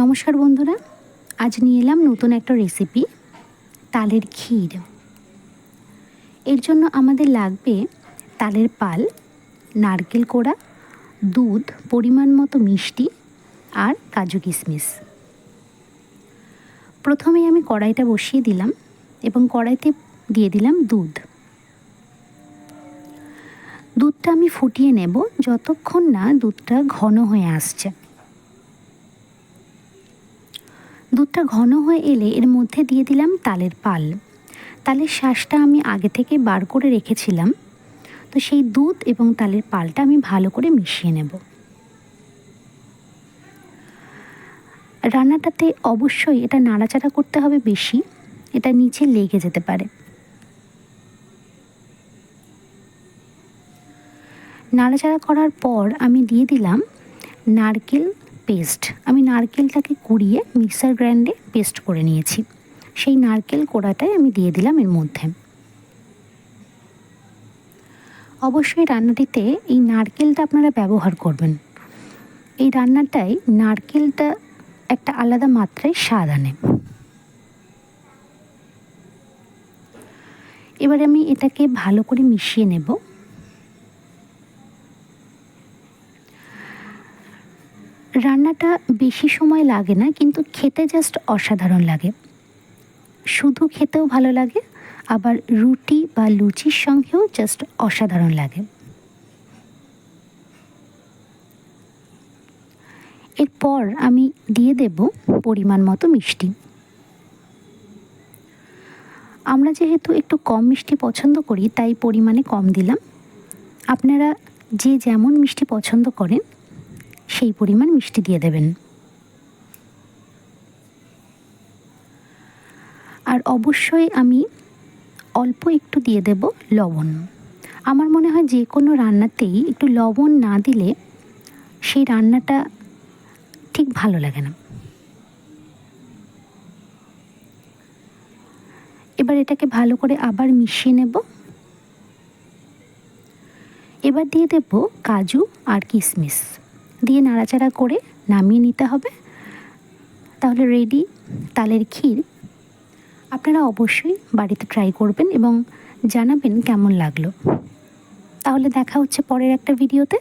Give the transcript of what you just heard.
নমস্কার বন্ধুরা, আজ নিয়ে এলাম নতুন একটা রেসিপি তালের ক্ষীর। এর জন্য আমাদের লাগবে তালের পাল, নারকেল কোড়া, দুধ, পরিমাণ মতো মিষ্টি আর কাজু কিশমিশ। প্রথমে আমি কড়াইটা বসিয়ে দিলাম এবং কড়াইতে দিয়ে দিলাম দুধ। দুধটা আমি ফুটিয়ে নেব যতক্ষণ না দুধটা ঘন হয়ে আসছে। দুধটা ঘন হয়ে এলে এর মধ্যে দিয়ে দিলাম তালের পাল। তালের শ্বাসটা আমি আগে থেকে বার করে রেখেছিলাম। তো সেই দুধ এবং তালের পালটা আমি ভালো করে মিশিয়ে নেব। রান্নাটাতে অবশ্যই এটা নাড়াচাড়া করতে হবে বেশি। এটা নিচে লেগে যেতে পারে। নাড়াচাড়া করার পর আমি দিয়ে দিলাম নারকেল পেস্ট। আমি নারকেলটাকে কুড়িয়ে মিক্সার গ্রাইন্ডে পেস্ট করে নিয়েছি। সেই নারকেল কোড়াটাই আমি দিয়ে দিলাম এর মধ্যে। অবশ্যই রান্নাটিতে এই নারকেলটা আপনারা ব্যবহার করবেন। এই রান্নাটাই নারকেলটা একটা আলাদা মাত্রায় স্বাদ আনে। এবার আমি এটাকে ভালো করে মিশিয়ে নেব। রান্নাটা বেশি সময় লাগে না, কিন্তু খেতে জাস্ট অসাধারণ লাগে। শুধু খেতেও ভালো লাগে, আবার রুটি বা লুচির সঙ্গেও জাস্ট অসাধারণ লাগে। এরপর আমি দিয়ে দেব পরিমাণ মতো মিষ্টি। আমরা যেহেতু একটু কম মিষ্টি পছন্দ করি, তাই পরিমাণে কম দিলাম। আপনারা যে যেমন মিষ্টি পছন্দ করেন সেই পরিমাণ মিষ্টি দিয়ে দেবেন। আর অবশ্যই আমি অল্প একটু দিয়ে দেব লবণ। আমার মনে হয় যে কোনো রান্নাতেই একটু লবণ না দিলে সেই রান্নাটা ঠিক ভালো লাগে না। এবার এটাকে ভালো করে আবার মিশিয়ে নেব। এবার দিয়ে দেব কাজু আর কিশমিশ। দিয়ে নাড়াচাড়া করে নামিয়ে নিতে হবে। তাহলে রেডি তালের ক্ষীর আপনারা অবশ্যই বাড়িতে ট্রাই করবেন এবং জানাবেন কেমন লাগল। তাহলে দেখা হচ্ছে পরের একটা ভিডিওতে